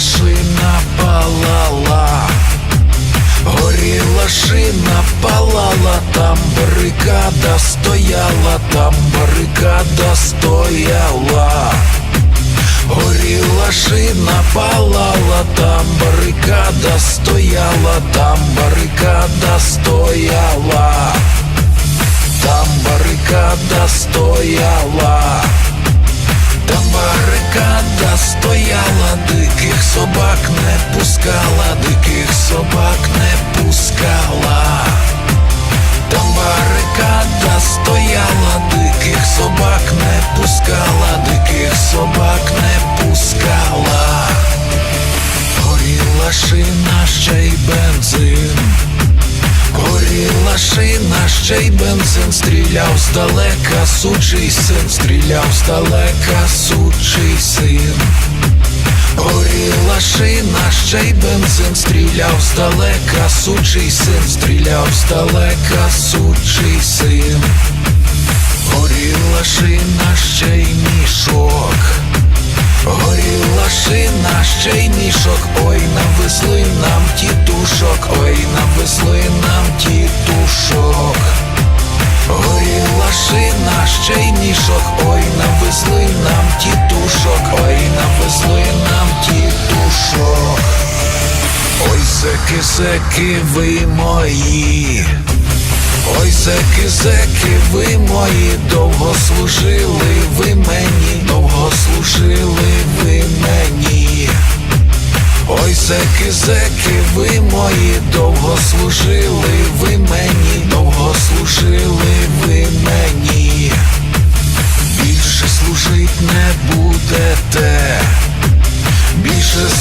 шина палала, горіла шина палала, там барикада стояла, там барикада стояла. Горіла шина палала, там барикада стояла, там барикада стояла, там барикада стояла, стояла, диких собак не пускала, диких собак не пускала. Там барикада стояла, диких собак не пускала, диких собак Горіла шина, ще й бензин, стріляв здалека, сучий син, стріляв здалека, сучий син. Горіла шина, ще й бензин, стріляв здалека, сучий син, стріляв здалека, сучий син. Горіла шина, ще й мішок. Горіла шина, ще й мішок, ой, навезли нам тітушок, ой, навезли нам тітушок. Мішок, ой, навезли нам тітушок, ой, навезли нам тітушок. Ой, зеки, зеки, ви мої. Ой, зеки, зеки, ви мої, довго служили ви мені, довго служили ви мені. Ой, зеки, зеки, ви мої, довго служили ви мені, довго служили ви мені.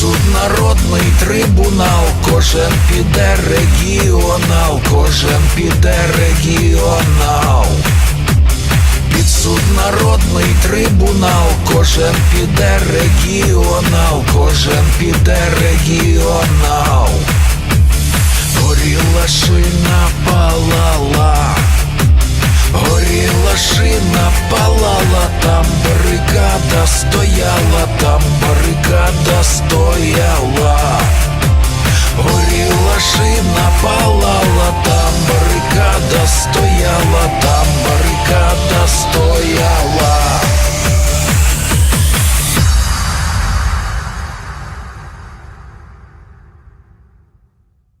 Суд трибунал, кожен піде регіонал, кожен піде регіонал. Під трибунал, кожен піде регіонал, кожен піде регіонал. Горіла шина машина палала, там бригада стояла, там бригада стояла, горіла шина палала, там барикада.